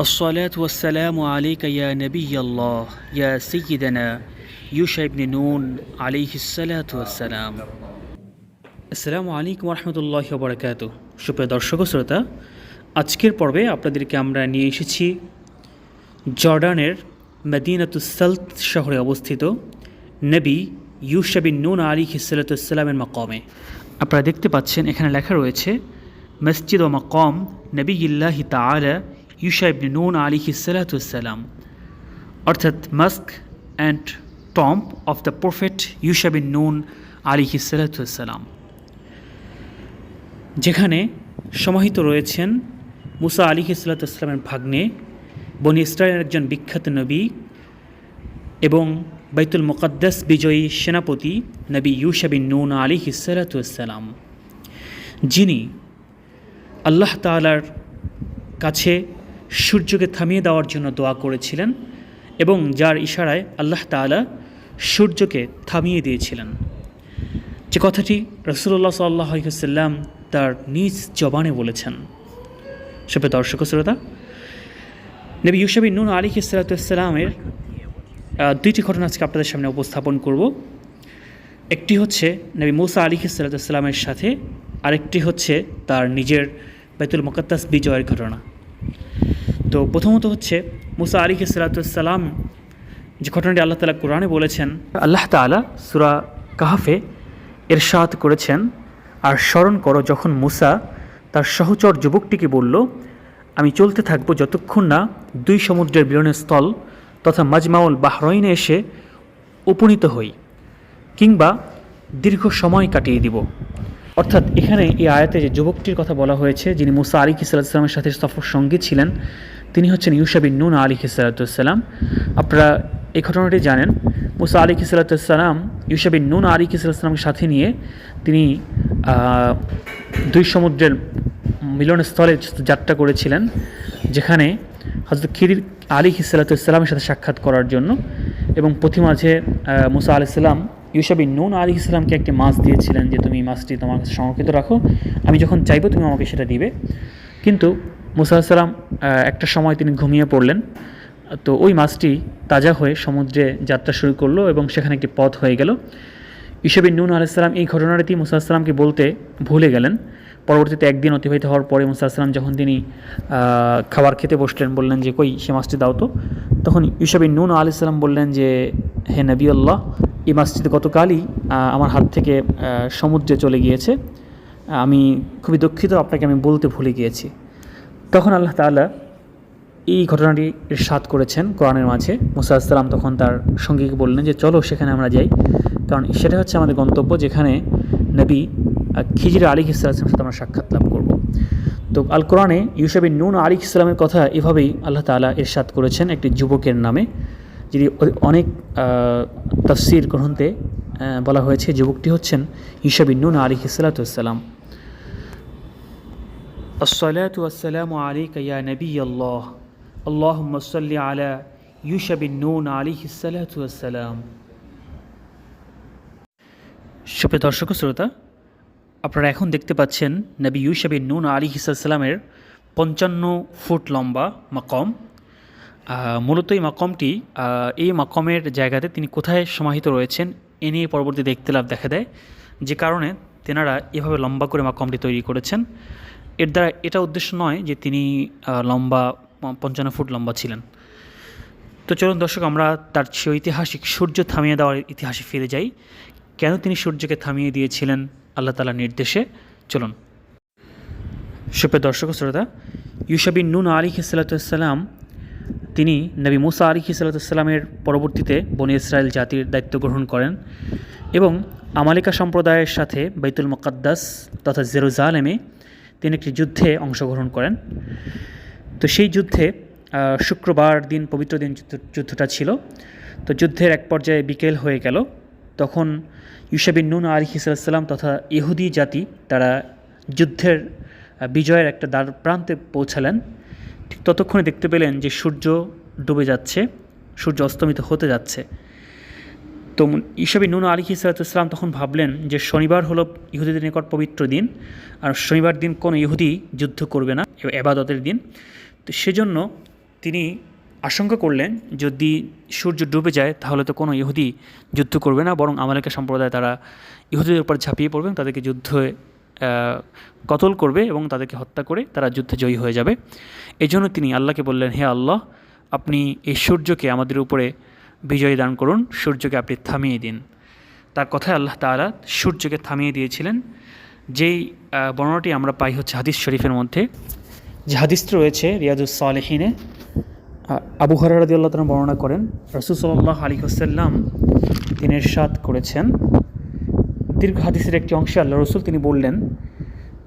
الصلاة والسلام عليك يا نبي الله يا سيدنا يوشع بن نون عليه الصلاة والسلام আসসালামু আলাইকুম রহমতুল্লাহ বরকাত সুপ্রিয় দর্শক ও শ্রোতা আজকের পর্বে আপনাদেরকে আমরা নিয়ে এসেছি জর্ডানের মদিনাতুসাল্ত শহরে অবস্থিত নবী ইউসাবিন নুন আলী হিসালাতামের মাকমে আপনারা দেখতে পাচ্ছেন এখানে লেখা রয়েছে মসজিদ ও মাকম নবী ইল্লাহি তালা ইউসাইবিন নুন আলী হিসালাতাম অর্থাৎ mosque and tomb of the prophet ইউসাবিন নুন আলী হিসালাতাম যেখানে সমাহিত রয়েছেন মুসা আলী ইসলাতামের ভাগ্নে, বনি ইসরায়েলের একজন বিখ্যাত নবী এবং বাইতুল মুকদ্দাস বিজয়ী সেনাপতি নবী ইউসাবিন নুন আলী ইসালাতাম যিনি আল্লাহ তালার কাছে সূর্যকে থামিয়ে দেওয়ার জন্য দোয়া করেছিলেন এবং যার ইশারায় আল্লাহ তালা সূর্যকে থামিয়ে দিয়েছিলেন। যে কথাটি রসুল্লাহ সাল্লাহ সাল্লাম তার নিজ জবানে বলেছেন। সবে দর্শক শ্রোতা, নবী ইউসাবি নুন আলী ইসালাতামের দুইটি ঘটনা আজকে আপনাদের সামনে উপস্থাপন করব। একটি হচ্ছে নবী মুসা আলী ইসালাতামের সাথে, আরেকটি হচ্ছে তার নিজের বাইতুল মোকাত্তাস বিজয়ের ঘটনা। তো প্রথমত হচ্ছে মুসা আলী ইসালাতাম যে ঘটনাটি আল্লাহ তালা কোরআনে বলেছেন, আল্লাহ তালা সুরা কাহাফে এরশাদ করেছেন আর স্মরণ করো যখন মুসা তার সহচর যুবকটিকে বলল, আমি চলতে থাকব যতক্ষণ না দুই সমুদ্রের মিলনের স্থল তথা মাজমাউল বাহরইনে এসে উপনীত হই কিংবা দীর্ঘ সময় কাটিয়ে দিব। অর্থাৎ এখানে এই আয়াতে যে যুবকটির কথা বলা হয়েছে, যিনি মুসা আলী ইসালাতামের সাথে সফর সঙ্গী ছিলেন তিনি হচ্ছেন ইউসাবিন নুন আলী ইসালাতাম আপনারা এই ঘটনাটি জানেন। মুসা আলী ইসালাতাম ইউসাবিন নুন আলী ইসালাতামকে সাথে নিয়ে তিনি দুই সমুদ্রের মিলনস্থলে যাত্রা করেছিলেন, যেখানে হজরত খিরির আলী ইসালাতামের সাথে সাক্ষাৎ করার জন্য এবং প্রতি মাঝে মুসা আলি সাল্লাম ইউসাবিন নুন আলী ইসলামকে একটি মাছ দিয়েছিলেন যে, তুমি মাছটি তোমার সংরক্ষিত রাখো, আমি যখন চাইব তুমি আমাকে সেটা দিবে। কিন্তু মুসা সাল্লাম একটা সময় তিনি ঘুমিয়ে পড়লেন। তো ওই মাছটি তাজা হয়ে সমুদ্রে যাত্রা শুরু করল এবং সেখানে একটি পথ হয়ে গেল। ইসবিন নুন আলাইসাল্লাম এই ঘটনাটি মুসা আসসালামকে বলতে ভুলে গেলেন। পরবর্তীতে একদিন অতিবাহিত হওয়ার পরে মুসা আসসালাম যখন তিনি খাবার খেতে বসলেন, বললেন যে, কই, সে মাছটি দাও তো। তখন ইউসাবিন নুন আলাইসাল্লাম বললেন যে, হে নবী আল্লাহ, এই মাছটি গতকালই আমার হাত থেকে সমুদ্রে চলে গিয়েছে। আমি খুবই দুঃখিত, আপনাকে আমি বলতে ভুলে গিয়েছি। তখন আল্লাহ তালা এই ঘটনাটি সাত করেছেন কোরআনের মাঝে। মুসা আসসালাম তখন তার সঙ্গীকে বললেন যে, চলো, সেখানে আমরা যাই। কারণ সেটা হচ্ছে আমাদের গন্তব্য, যেখানে নবী খিজির আলী ইসলামের সাথে আমরা সাক্ষাৎ লাভ করব। তো আল কোরআনে ইউসাবিন নুন আলী ইসলামের কথা এভাবেই আল্লাহ তালা এরশাদ করেছেন একটি যুবকের নামে, যিনি অনেক তফসির গ্রন্থে বলা হয়েছে। যুবকটি হচ্ছেন ইউসাবিন নুন আলী ইসলাতাম الصلاة والسلام عليك يا نبي الله اللهم صل على يوشب النون عليه الصلاة والسلام সুপ্রিয় দর্শক শ্রোতা আপনারা এখন দেখতে পাচ্ছেন নবী ইউসাবি নুন আলী হিসালামের পঞ্চান্ন ফুট লম্বা মাকম মূলত এই মাকমটি এই মাকমের জায়গাতে তিনি কোথায় সমাহিত রয়েছেন এ নিয়ে পরবর্তী দেখতে লাভ দেখা দেয় যে কারণে তেনারা এভাবে লম্বা করে মাকমটি তৈরি করেছেন এর দ্বারা এটা উদ্দেশ্য নয় যে তিনি লম্বা পঞ্চান্ন ফুট লম্বা ছিলেন। তো চলুন দর্শক, আমরা তার সে ঐতিহাসিক সূর্য থামিয়ে দেওয়ার ইতিহাসে ফিরে যাই। কেন তিনি সূর্যকে থামিয়ে দিয়েছিলেন আল্লাহ তালার নির্দেশে? চলুন। সুপ্রিয় দর্শক শ্রোতা ইউসাবিন নুন আলী সাল্লাতাম তিনি নবী মুসা আলী সাল্লাতামের পরবর্তীতে বনি ইসরায়েল জাতির দায়িত্ব গ্রহণ করেন এবং আমালিকা সম্প্রদায়ের সাথে বাইতুল মকাদ্দাস তথা জেরুজালেমে তিনি একটি যুদ্ধে অংশগ্রহণ করেন। তো সেই যুদ্ধে শুক্রবার দিন, পবিত্র দিন যুদ্ধটা ছিল। তো যুদ্ধের এক পর্যায়ে বিকেল হয়ে গেল। তখন ইউসাবিন নুন আলী হিসাল্লাম তথা ইহুদি জাতি, তারা যুদ্ধের বিজয়ের একটা দ্বার প্রান্তে পৌঁছালেন। ঠিক ততক্ষণে দেখতে পেলেন যে সূর্য ডুবে যাচ্ছে, সূর্য অস্তমিত হতে যাচ্ছে। তো ইসাবি নুন আলী ইসলাতাম তখন ভাবলেন যে শনিবার হলো ইহুদিদের নিকট পবিত্র দিন, আর শনিবার দিন কোনো ইহুদি যুদ্ধ করবে না এবাদতের দিন। তো সেজন্য তিনি আশঙ্কা করলেন, যদি সূর্য ডুবে যায়, তাহলে তো কোনো ইহুদি যুদ্ধ করবে না, বরং আমালেকা সম্প্রদায় তারা ইহুদিদের উপর ঝাঁপিয়ে পড়বেন তাদেরকে যুদ্ধে কতল করবে এবং তাদেরকে হত্যা করে তারা যুদ্ধে জয়ী হয়ে যাবে। এই জন্য তিনি আল্লাহকে বললেন, হে আল্লাহ, আপনি এই সূর্যকে আমাদের উপরে বিজয় দান করুন, সূর্যকে আপনি থামিয়ে দিন। তার কথায় আল্লাহ তাআলা সূর্যকে থামিয়ে দিয়েছিলেন। যেই বর্ণনাটি আমরা পাই হচ্ছে হাদিস শরীফের মধ্যে। যে হাদিসটি রয়েছে রিয়াজুস সালেহিনে আবু হরারদি আল্লাহ তালা বর্ণনা করেন, রসুল সাল্লাহ আলী হোসাল্লাম তিনি এরশাদ করেছেন। দীর্ঘ হাদিসের একটি অংশে আল্লাহ রসুল তিনি বললেন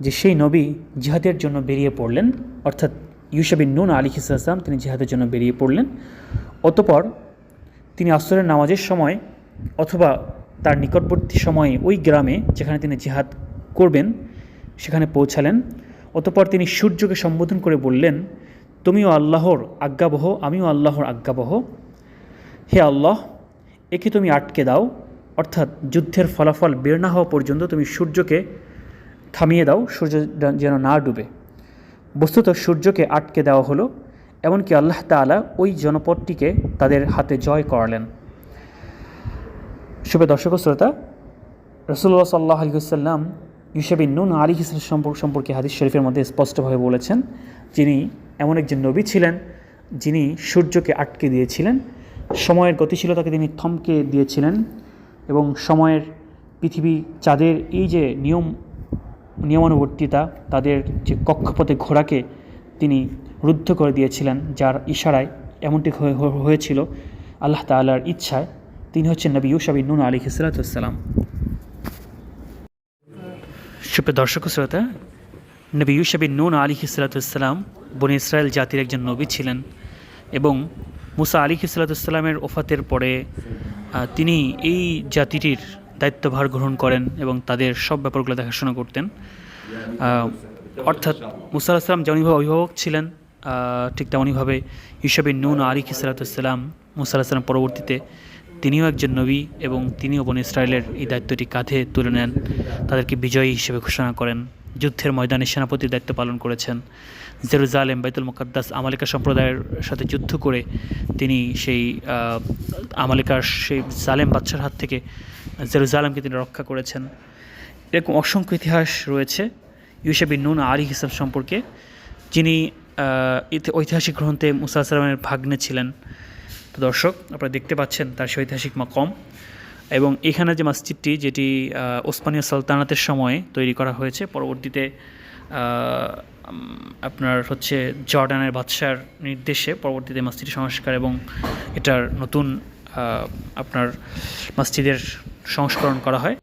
যে, সেই নবী জিহাদের জন্য বেরিয়ে পড়লেন, অর্থাৎ ইউসাবিন নুন আলী ইসলাম তিনি জিহাদের জন্য বেরিয়ে পড়লেন। অতপর তিনি আসরের নামাজের সময় অথবা তার নিকটবর্তী সময়ে ওই গ্রামে যেখানে তিনি জিহাদ করবেন, সেখানে পৌঁছালেন। অতপর তিনি সূর্যকে সম্বোধন করে বললেন, তুমিও আল্লাহর আজ্ঞাবহ, আমিও আল্লাহর আজ্ঞাবহ। হে আল্লাহ, একে তুমি আটকে দাও, অর্থাৎ যুদ্ধের ফলাফল বের না হওয়া পর্যন্ত তুমি সূর্যকে থামিয়ে দাও, সূর্য যেন না ডুবে। বস্তুত সূর্যকে আটকে দেওয়া হলো এমনকি আল্লাহ তাআলা ওই জনপদটিকে তাদের হাতে জয় করালেন। শুভ দর্শক শ্রোতা রসুল্লাহ সাল্লাহ আলহিসাল্লাম ইউসেবিন নুন আলী ইসলাম সম্পর্ক সম্পর্কে হাদিস শরীফের মধ্যে স্পষ্টভাবে বলেছেন, যিনি এমন একজন নবী ছিলেন, যিনি সূর্যকে আটকে দিয়েছিলেন, সময়ের গতিশীলতাকে তিনি থমকে দিয়েছিলেন এবং সময়ের পৃথিবী চাঁদের এই যে নিয়ম, নিয়মানুবর্তিতা, তাদের যে কক্ষপথে ঘোড়াকে তিনি রুদ্ধ করে দিয়েছিলেন, যার ইশারায় এমনটি হয়ে- হয়ে- হয়েছিল আল্লাহ তাআলার ইচ্ছায়। তিনি হচ্ছেন নবী ইউসাবি নুন আলী হিসরাতাম সুপ্রিয় দর্শক শ্রোতা, নবী ইউসাবি নুন আলী হিসরাতাম বনি ইসরায়েল জাতির একজন নবী ছিলেন এবং মুসা আলী হিসরাতামের ওফাতের পরে তিনি এই জাতিটির দায়িত্বভার গ্রহণ করেন এবং তাদের সব ব্যাপারগুলো দেখাশোনা করতেন। অর্থাৎ মুসা আলাহিসাম যেমনভাবে অভিভাবক ছিলেন ঠিক তেমনইভাবে হিসাবে নুন আলী খিসালাতাম মুসা আলাহিসাম পরবর্তীতে তিনিও একজন নবী এবং তিনিও বন ইসরায়েলের এই দায়িত্বটি কাঁধে তুলে নেন, তাদেরকে বিজয়ী হিসেবে ঘোষণা করেন। যুদ্ধের ময়দানে সেনাপতির দায়িত্ব পালন করেছেন। জেরুজালেম, বাইতুল মুকাদ্দাস, আমালিকা সম্প্রদায়ের সাথে যুদ্ধ করে তিনি সেই আমালিকার সেই জালেম বাদশার হাত থেকে জেরুজালেমকে তিনি রক্ষা করেছেন। এরকম অসংখ্য ইতিহাস রয়েছে। ইউসেবিন নুন আলী হিসাব সম্পর্কে যিনি ঐতিহাসিক গ্রন্থে মুসা সালামের ভাগ্নে ছিলেন। তো দর্শক, আপনারা দেখতে পাচ্ছেন তার সেই ঐতিহাসিক মাকম এবং এখানে যে মসজিদটি, যেটি ওসমানীয় সালতানাতের সময়ে তৈরি করা হয়েছে, পরবর্তীতে আপনার হচ্ছে জর্ডানের বাদশার নির্দেশে পরবর্তীতে মসজিদ সংস্কার এবং এটার নতুন আপনার মসজিদের সংস্করণ করা হয়।